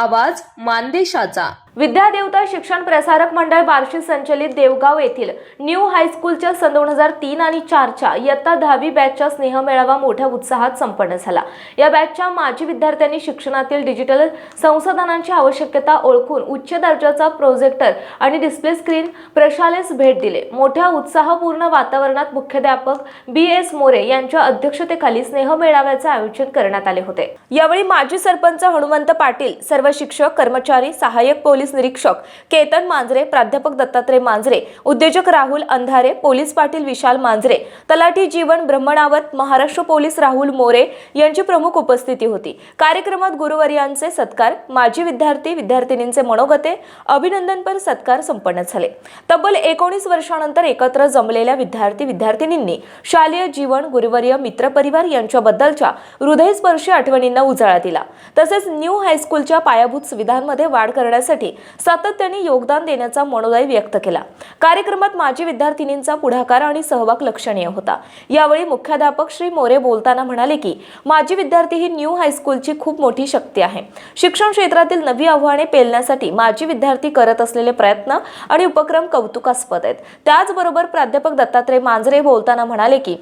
आवाज मानदेशाचा. विद्यादेवता शिक्षण प्रसारक मंडळ बार्शी संचलित देवगाव येथील न्यू हायस्कूलच्या सन दोन हजार तीन आणि चारच्या इयत्ता दहावी बॅचचा स्नेह मेळावा मोठ्या उत्साहात संपन्न झाला. या बॅचच्या माजी विद्यार्थ्यांनी शिक्षणातील डिजिटल संसाधनांची आवश्यकता ओळखून उच्च दर्जाचा प्रोजेक्टर आणि डिस्प्ले स्क्रीन प्रशालेस भेट दिले. मोठ्या उत्साहपूर्ण वातावरणात मुख्याध्यापक बी एस मोरे यांच्या अध्यक्षतेखाली स्नेह मेळाव्याचे आयोजन करण्यात आले होते. यावेळी माजी सरपंच हनुमंत पाटील सर्व शिक्षक कर्मचारी सहाय्यक पोलीस निरीक्षक केतन मांजरे प्राध्यापक दत्तात्रय मांजरे उद्योजक राहुल अंधारे पोलीस पाटील विशाल मांजरे तलाठी जीवन ब्रह्मणावत महाराष्ट्र पोलीस राहुल मोरे यांची प्रमुख उपस्थिती होती. कार्यक्रमात गुरुवर्यांचे सत्कार माजी विद्यार्थी विद्यार्थिनींचे मनोगते अभिनंदनपर सत्कार संपन्न झाले. तब्बल एकोणीस वर्षानंतर एकत्र जमलेल्या विद्यार्थी विद्यार्थिनींनी शालेय जीवन गुरुवर्य मित्रपरिवार यांच्याबद्दलच्या हृदयस्पर्शी आठवणींना उजाळा दिला. तसेच न्यू हायस्कूलच्या पायाभूत सुविधांमध्ये वाढ करण्यासाठी सातत्याने योगदान देण्याचा मनोदय व्यक्त केला. कार्यक्रमात माजी विद्यार्थिनींचा पुढाकार आणि सहभाग लक्षणीय होता. यावेळी मुख्याध्यापक श्री मोरे बोलताना म्हणाले की माजी विद्यार्थी ही न्यू हायस्कूलची खूप मोठी शक्ती आहे. शिक्षण क्षेत्रातील नवी आव्हाने पेलण्यासाठी माजी विद्यार्थी करत असलेले प्रयत्न आणि उपक्रम कौतुकास्पद आहेत. त्याचबरोबर प्राध्यापक दत्तात्रय मांजरे बोलताना म्हणाले की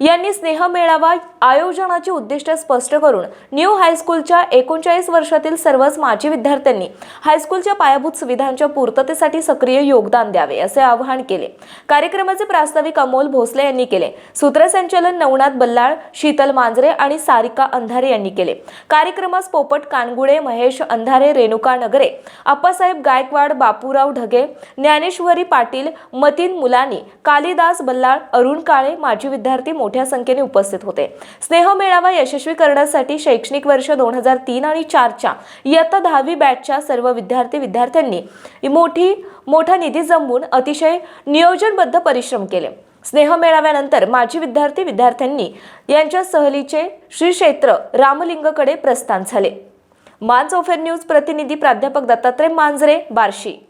यांनी स्नेह मेळावा आयोजनाची उद्दिष्ट स्पष्ट करून न्यू हायस्कूलच्या एकोणचाळीस वर्षातील सर्वच माजी विद्यार्थ्यांनी हायस्कूलच्या पायाभूत सुविधांच्या पूर्ततेसाठी सक्रिय योगदान द्यावे असे आवाहन केले. कार्यक्रमाचे प्रास्ताविक अमोल भोसले यांनी केले. सूत्रसंचालन नवनाथ बल्लाळ शीतल मांजरे आणि सारिका अंधारे यांनी केले. कार्यक्रमास पोपट कानगुडे महेश अंधारे रेणुका नगरे आप्पासाहेब गायकवाड बापूराव ढगे ज्ञानेश्वरी पाटील मतीन मुलानी कालिदास बल्लाळ अरुण काळे माजी विद्यार्थी मोठ्या संख्येने उपस्थित होते. स्नेह मेळावा यशस्वी करण्यासाठी शैक्षणिक वर्ष दोन हजार तीन आणि चारच्या इयत्ता दहावी बॅचच्या सर्व विद्यार्थी विद्यार्थ्यांनी मोठी मोठा निधी जमवून अतिशय नियोजनबद्ध परिश्रम केले. स्नेह मेळाव्यानंतर माजी विद्यार्थी विद्यार्थ्यांनी यांच्या सहलीचे श्री क्षेत्र रामलिंगकडे प्रस्थान झाले. मानसोफेर न्यूज प्रतिनिधी प्राध्यापक दत्तात्रय मांजरे बार्शी.